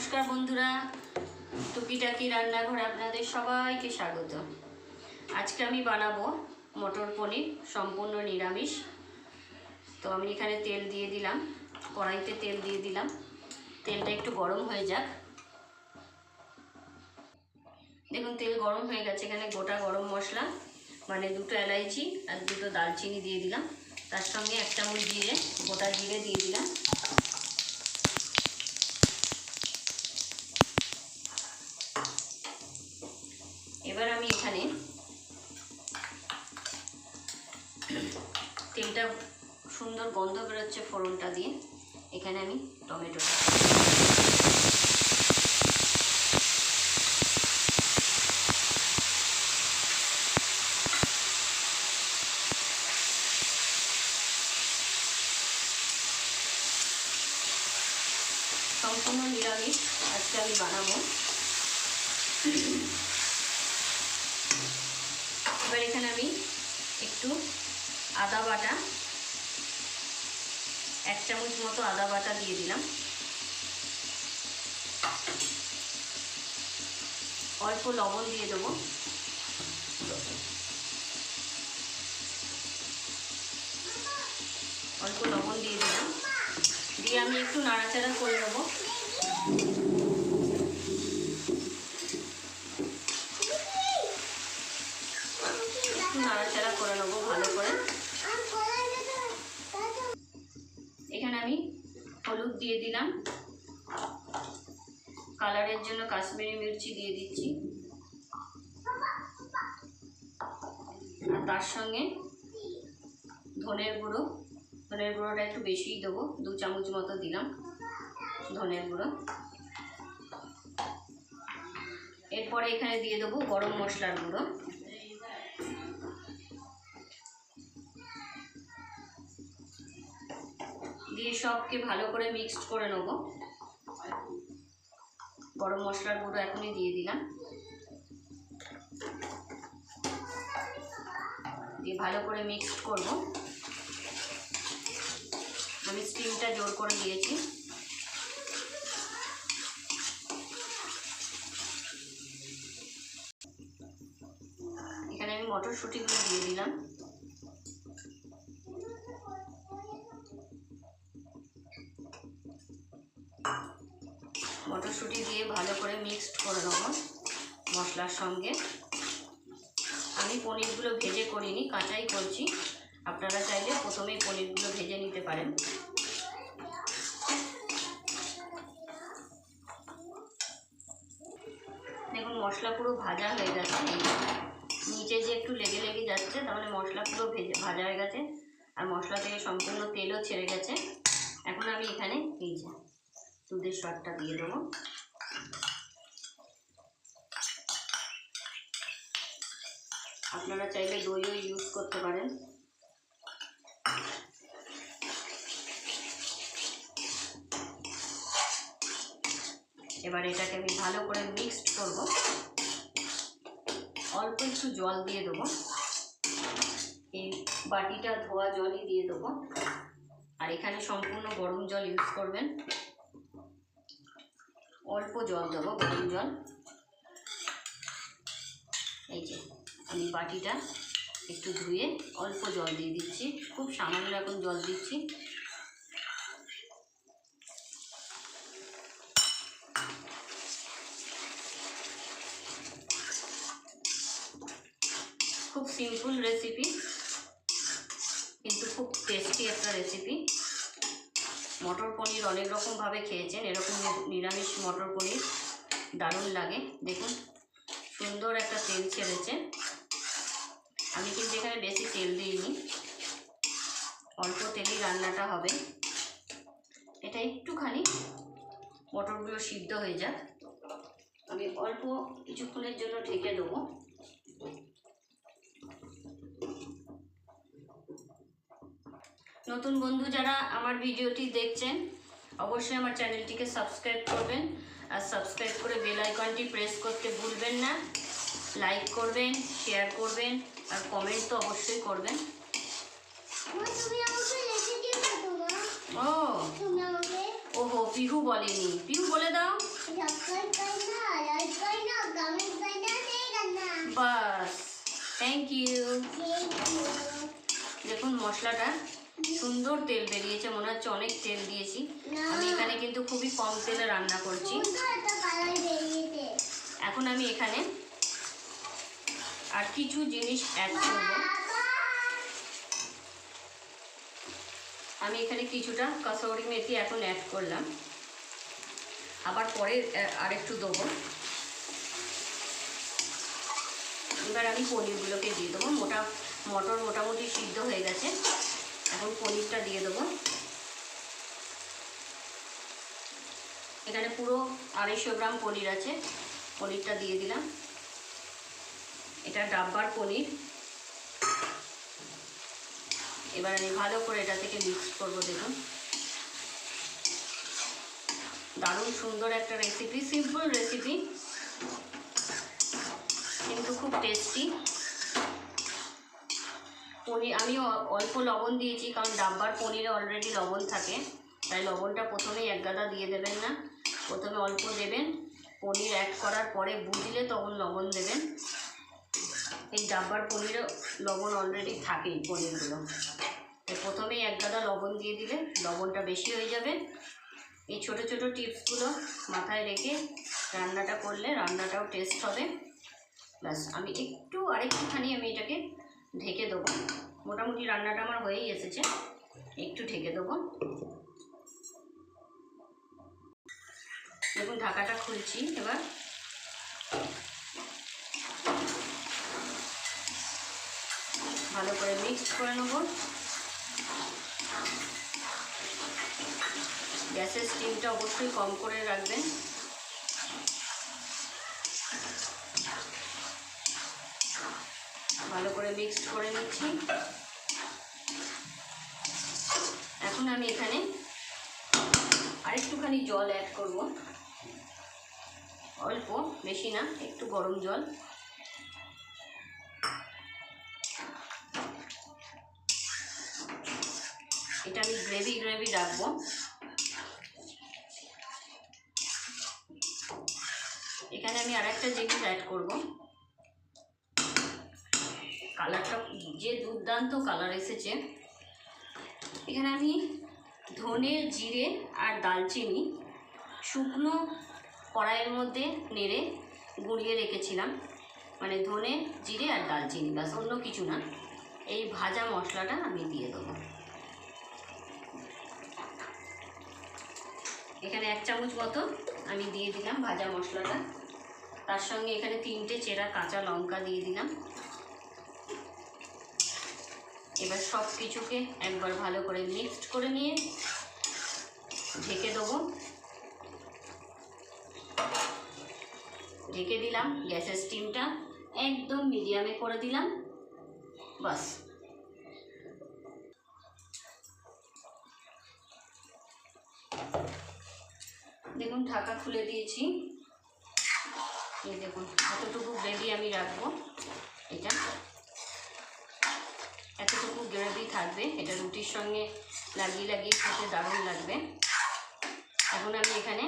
নমস্কার বন্ধুরা, টুকিটাকি রান্নাঘরে আপনাদের সবাইকে স্বাগত। আজকে আমি বানাবো মটর পনির, সম্পূর্ণ নিরামিষ। তো আমি এখানে তেল দিয়ে দিলাম, কড়াইতে তেল দিয়ে দিলাম। তেলটা একটু গরম হয়ে যাক। দেখুন, তেল গরম হয়ে গেছে, এখানে গোটা গরম মশলা মানে দুটো এলাইচি আর দুটো দালচিনি দিয়ে দিলাম। তার সঙ্গে এক চামচ জিরে, গোটা জিরে দিয়ে দিলাম। তেলটা সুন্দর গন্ধ বেরোচ্ছে ফোড়নটা দিয়ে। এখানে আমি টমেটো সম্পূর্ণ নিরামিষ, আজকে আমি বানাবো। এবার এখানে আমি একটু আদা বাটা। এক চামচ মতো আদা বাটা দিয়ে দিলাম। অল্প লবণ দিয়ে দেবো। অল্প লবণ দিয়ে দিলাম। দিয়ে আমি একটু নাড়াচাড়া করে নেব একটু নাড়াচাড়া করে নেব ভালো করে এখানে আমি হলুদ দিয়ে দিলাম। কালারের জন্য কাশ্মীরি মির্চি দিয়ে দিচ্ছি। আর তার সঙ্গে ধনের গুঁড়ো। ধনের গুঁড়োটা একটু বেশিই দেবো, দু চামচ মতো দিলাম ধনের গুঁড়ো। এরপরে এখানে দিয়ে দেবো গরম মশলার গুঁড়ো। দিয়ে সবকে ভালো করে মিক্সড করে নেব। গরম মশলার গুঁড়ো এখনই দিয়ে দিলাম। দিয়ে ভালো করে মিক্সড করব। আমি স্টিমটা জোর করে দিয়েছি। এখানে আমি মটরশুঁটিগুলো দিয়ে দিলাম। মটরশুঁটি দিয়ে ভালো করে মিক্সড করে নেব মশলার সঙ্গে। আমি পনিরগুলো ভেজে করিনি, কাঁচাই করছি। আপনারা চাইলে প্রথমেই পনিরগুলো ভেজে নিতে পারেন। দেখুন, মশলা পুরো ভাজা হয়ে গেছে। নিচে যে একটু লেগে লেগে যাচ্ছে মানে মশলা পুরো ভেজে, ভাজা হয়ে গেছে। আর মশলা থেকে সম্পূর্ণ তেলও ছেড়ে গেছে। এখন আমি এখানে এই যে দুধের স্বাদটা দিয়ে দেবো। আপনারা চাইলে দইও ইউজ করতে পারেন। এবার এটাকে আমি ভালো করে মিক্সড করব। অল্প একটু জল দিয়ে দেবো। এই বাটিটা ধোয়া জলই দিয়ে দেবো। আর এখানে সম্পূর্ণ গরম জল ইউজ করবেন। অল্প জল দেবো, গরম জল। এই যে, আমি বাটিটা একটু ধুয়ে অল্প জল দিয়ে দিচ্ছি, খুব সামান্য এখন জল দিচ্ছি। খুব সিম্পল রেসিপি কিন্তু খুব টেস্টি একটা রেসিপি মটর পনির অনেক রকমভাবে খেয়েছেন, এরকম নিরামিষ মটর পনির দারুণ লাগে। দেখুন, সুন্দর একটা তেল ছেড়েছে। আমি কিন্তু এখানে বেশি তেল দিইনি, অল্প তেলেই রান্নাটা হবে। এটা একটুখানি মটরগুলো সিদ্ধ হয়ে যাক। আমি অল্প কিছুক্ষণের জন্য ঢেকে দেবো। নতুন বন্ধু যারা আমার ভিডিওটি দেখছেন অবশ্যই আমার চ্যানেলটিকে সাবস্ক্রাইব করবেন। আর সাবস্ক্রাইব করে বেল আইকনটি প্রেস করতে ভুলবেন না। লাইক করবেন শেয়ার করবেন আর কমেন্ট তো অবশ্যই করবেন। ও। ওহো বলেনি। বলে দাও। থ্যাংক ইউ দেখুন মশলাটা। সুন্দর তেল বেরিয়েছে মনে হচ্ছে অনেক তেল দিয়েছি। আমি এখানে কিন্তু খুবই কম তেলে রান্না করছি। একটা এখন আমি এখানে আর কিছু জিনিস অ্যাড করব। আমি এখানে কিছুটা কসৌরি মেথি এখন অ্যাড করলাম। আবার পরে আহ, আরেকটু দেবো। এবার আমি পনিরগুলোকে দিয়ে দেবো। মোটা মটর মোটামুটি সিদ্ধ হয়ে গেছে। এখন পনিরটা দিয়ে দেবো। এখানে পুরো আড়াইশো গ্রাম পনির আছে, পনিরটা দিয়ে দিলাম। এটা ডাব্বার পনির। এবার আমি ভালো করে এটা থেকে মিক্স করব, দেখুন। দারুণ সুন্দর একটা রেসিপি সিম্পল রেসিপি কিন্তু খুব টেস্টি পনির আমি অল্প লবণ দিয়েছি, কারণ ডাব্বার পনিরে অলরেডি লবণ থাকে। তাই লবণটা প্রথমেই এক গাদা দিয়ে দেবেন না। প্রথমে অল্প দেবেন। পনির অ্যাড করার পরে বুঝলে তখন লবণ দেবেন। এই ডাব্বার পনিরে লবণ অলরেডি থাকেই পনিরগুলো। প্রথমেই এক গাদা লবণ দিয়ে দিলে লবণটা বেশি হয়ে যাবে। এই ছোট ছোট টিপসগুলো মাথায় রেখে রান্নাটা করলে রান্নাটাও টেস্ট হবে। ব্যাস, আমি একটু আরেকটুখানি আমি এটাকে ঢেকে দেবো। মোটামুটি রান্নাটা আমার হয়েই এসেছে। একটু ঢেকে দেবো। দেখুন, ঢাকাটা খুলছি এবার। ভালো করে মিক্স করে নেব। গ্যাসের স্টিমটা অবশ্যই কম করে রাখবেন। ভালো করে মিক্সড করে নিচ্ছি। এখন আমি এখানে আরেকটুখানি জল অ্যাড করব। অল্প, বেশি না, একটু গরম জল। এটা আমি গ্রেভি গ্রেভি রাখব। এখানে আমি আরেকটা জিনিস অ্যাড করব। কালারটা, যে দুর্দান্ত কালার এসেছে, এখানে আমি ধনে, জিরে আর দালচিনি শুকনো কড়াইয়ের মধ্যে নেড়ে গুঁড়িয়ে রেখেছিলাম। মানে ধনে, জিরে আর দালচিনি বাস অন্য কিছু না। এই ভাজা মশলাটা আমি দিয়ে দেবো। এখানে এক চামচ মতো আমি দিয়ে দিলাম ভাজা মশলাটা। তার সঙ্গে এখানে তিনটে চেরা কাঁচা লঙ্কা দিয়ে দিলাম। এবার সব কিছুকে একবার ভালো করে মিক্সড করে নিয়ে ঢেকে দেবো। ঢেকে দিলাম, গ্যাসের স্টিমটা একদম মিডিয়ামে করে দিলাম, বাস। দেখুন, ঢাকা খুলে দিয়েছি। দেখুন, এতটুকু গ্রেভি আমি রাখব, এটা। এতটুকু গ্রেভি থাকবে, এটা রুটির সঙ্গে লাগিয়ে লাগিয়ে খেতে দারুণ লাগবে। এখন আমি এখানে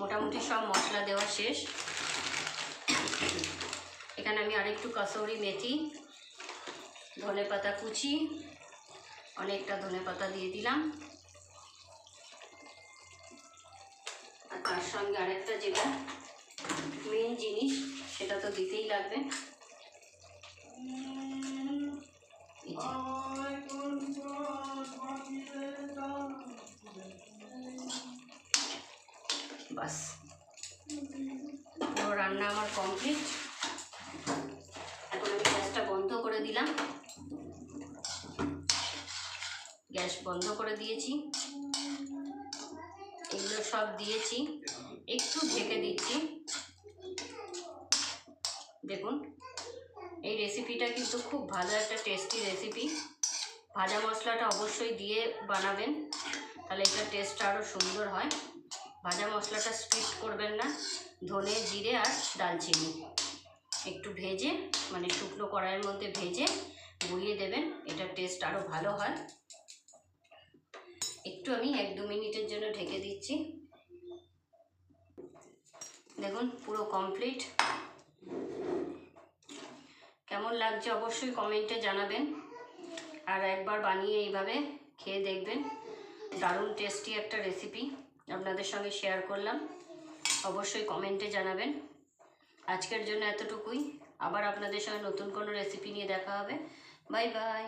মোটামুটি সব মশলা দেওয়া শেষ। এখানে আমি আরেকটু কসৌরি মেথি, ধনে পাতা কুচি, অনেকটা ধনে পাতা দিয়ে দিলাম। আর তার সঙ্গে আরেকটা যেটা মেন জিনিস, সেটা তো দিতেই লাগবে। বাস। পুরো রান্না আমার কমপ্লিট এখন আমি গ্যাসটা বন্ধ করে দিলাম। গ্যাস বন্ধ করে দিয়েছি। এগুলো সব দিয়েছি। একটু ঢেকে দিচ্ছি। দেখুন। এই রেসিপিটা কিন্তু খুব ভালো একটা টেস্টি রেসিপি ভাজা মশলাটা অবশ্যই দিয়ে বানাবেন, তাহলে এটার টেস্টটা আরও সুন্দর হয়। ভাজা মশলাটা স্কিপ করবেন না, ধনে, জিরে আর দালচিনি একটু ভেজে মানে শুকনো কড়াইয়ের মধ্যে ভেজে গুঁড়িয়ে দেবেন এটার টেস্ট আরও ভালো হয়। একটু আমি এক দু মিনিটের জন্য ঢেকে দিচ্ছি। দেখুন, পুরো কমপ্লিট কেমন লাগছে অবশ্যই কমেন্টে জানাবেন। আর একবার বানিয়ে এইভাবে খেয়ে দেখবেন। দারুণ টেস্টি একটা রেসিপি আপনাদের সঙ্গে শেয়ার করলাম। অবশ্যই কমেন্টে জানাবেন। আজকের জন্য এতটুকুই। আবার আপনাদের সঙ্গে নতুন কোনো রেসিপি নিয়ে দেখা হবে। Bye bye